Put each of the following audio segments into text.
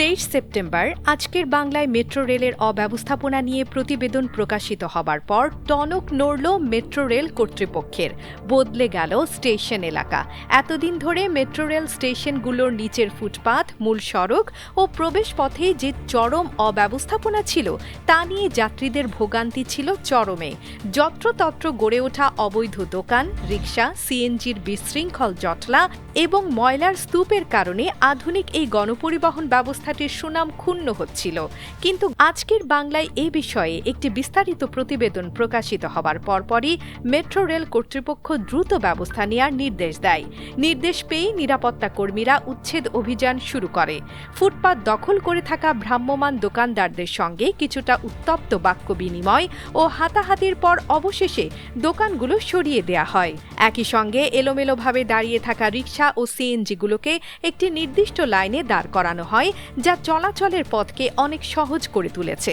তেইশ সেপ্টেম্বর আজকের বাংলায় মেট্রো রেলের অব্যবস্থাপনা নিয়ে প্রতিবেদন প্রকাশিত হবার পর টনক নড়ল মেট্রো রেল কর্তৃপক্ষের। বদলে গেল স্টেশন এলাকা। এতদিন ধরে মেট্রো রেল স্টেশনগুলোর নিচের ফুটপাত, মূল সড়ক ও প্রবেশ পথে যে চরম অব্যবস্থাপনা ছিল, তা নিয়ে যাত্রীদের ভোগান্তি ছিল চরমে। যত্রতত্র গড়ে ওঠা অবৈধ দোকান রিক্সা সিএনজির বিশৃঙ্খল জটলা এবং ময়লার স্তূপের কারণে আধুনিক এই গণপরিবহন ব্যবস্থাটির সুনাম ক্ষুণ্ণ হচ্ছিল। কিন্তু আজকের বাংলায় এ বিষয়ে একটি বিস্তারিত প্রতিবেদন প্রকাশিত হবার পরপরই মেট্রো রেল কর্তৃপক্ষ দ্রুত ব্যবস্থা নেওয়ার নির্দেশ দেয়। নির্দেশ পেয়েই নিরাপত্তা কর্মীরা উচ্ছেদ অভিযান শুরু করে। ফুটপাত দখল করে থাকা ভ্রাম্যমান দোকানদারদের সঙ্গে কিছুটা উত্তপ্ত বাক্য বিনিময় ও হাতাহাতির পর অবশেষে দোকানগুলো সরিয়ে দেয়া হয়। একই সঙ্গে এলোমেলোভাবে দাঁড়িয়ে থাকা রিক্সা ও সিএনজিগুলোকে একটি নির্দিষ্ট লাইনে দাঁড় করানো হয় যা চলাচলের পথকে অনেক সহজ করে তুলেছে।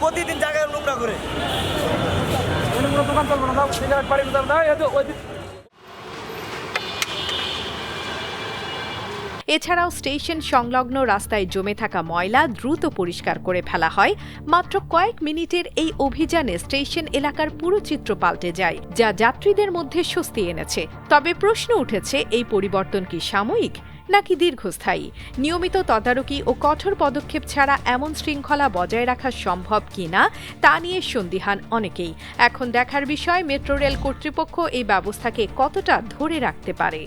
প্রতিদিন জায়গায় নোংরা করে। দোকান চলবো না এছাড়াও স্টেশন সংলগ্ন রাস্তায় জমে থাকা ময়লা দ্রুত পরিষ্কার করে ফেলা হয়। মাত্র কয়েক মিনিটের এই অভিযানে স্টেশন এলাকার পুরো চিত্র পাল্টে যায়, যা যাত্রীদের মধ্যে স্বস্তি এনেছে। তবে প্রশ্ন উঠেছে, এই পরিবর্তন কি সাময়িক নাকি দীর্ঘস্থায়ী? নিয়মিত তদারকি ও কঠোর পদক্ষেপ ছাড়া এমন শৃঙ্খলা বজায় রাখা সম্ভব কিনা, তা নিয়ে সন্দিহান অনেকেই। এখন দেখার বিষয়, মেট্রো রেল কর্তৃপক্ষ এই ব্যবস্থাকে কতটা ধরে রাখতে পারে?